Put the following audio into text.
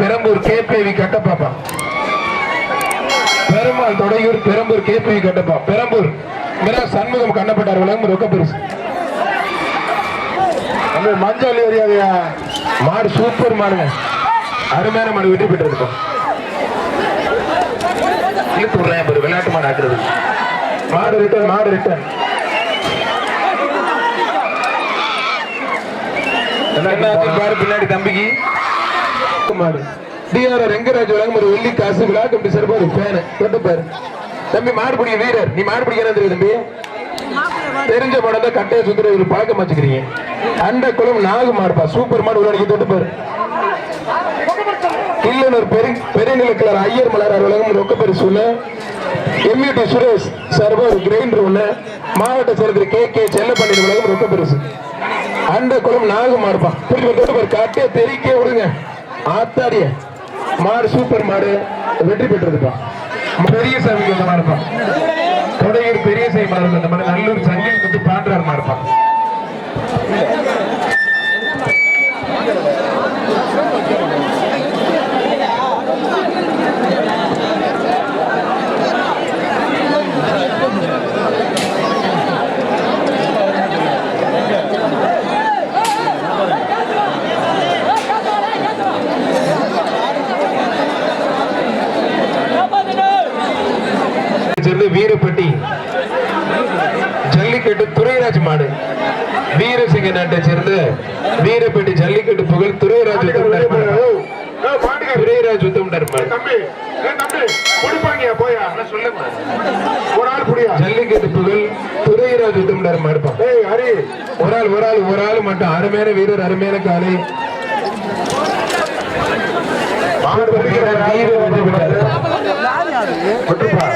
Perambur KPV கட்டப்பாப்பா. Perumal Thodaiyur Perambur KPV Kattappa. Perambur. Mira Shanmugam கண்ணப்பட்டார் உலகம் ரொக்க பரிசு. மஞ்சள் ஏரியாவையா மாடு சூப்பர் மாடுங்க. அருமையான மாடு வெற்றி இழுத்து விடுறேன் பாரு விளையாட்டு மாடு ஆக்குறது. மாடு ரிட்டர்ன் மாடு ரிட்டர்ன் பாரு பின்னாடி தம்பிக்கு. மாடு டிஆர் ரெங்கராஜ் வழங்கும் ஒரு வெள்ளி காசு விழா சிறப்பு ஒரு பாரு. தம்பி மாடு பிடிக்க வீரர். நீ மாடு பிடிக்கிறா தெரியும் தம்பி? தெரிஞ்ச படம் தான் கட்டையை சுத்துற ஒரு பழக்கம் வச்சுக்கிறீங்க. குளம் நாகு மாடுப்பா. சூப்பர் மாடு தொட்டு பாரு. பெருநிலக்கிழர் ஐயர் மலர் உலகம் ரொக்க பரிசு எம்யூடி சுரேஷ் சர்வர் கிரைண்டர் ஒண்ணு மாவட்ட செயலர் கே கே செல்லப்பள்ளி உலகம் ரொக்க பெருசு. அந்த குளம் நாகு மாடுப்பா. புரிஞ்சு பாரு. கட்டையை தெறிக்க விடுங்க. ஆத்தாடிய மாடு சூப்பர் மாடு வெற்றி பெற்றதுப்பா. பெரிய சாமிக்கு இந்த மாதிரி இருப்பான் தொடையூர் பெரிய சாமி மாடு அந்த மாதிரி நல்லூர் சங்கில் வந்து பாண்டார் மாடுப்பா. சேர்ந்து வீரப்பட்டி ஜல்லிக்கட்டு துரைராஜ் மாடு. வீரசிங்க நாட்டை சேர்ந்த வீரப்பட்டி ஜல்லிக்கட்டு புகழ் துரைராஜ் மாடு. துரைராஜ் ஜல்லிக்கட்டு புகழ் துரைராஜ் ஒரு ஆள் ஒரு ஆள் ஒரு ஆள் மட்டும். அருமையான வீரர் அருமையான காலை வீரர். விட்டுப்பா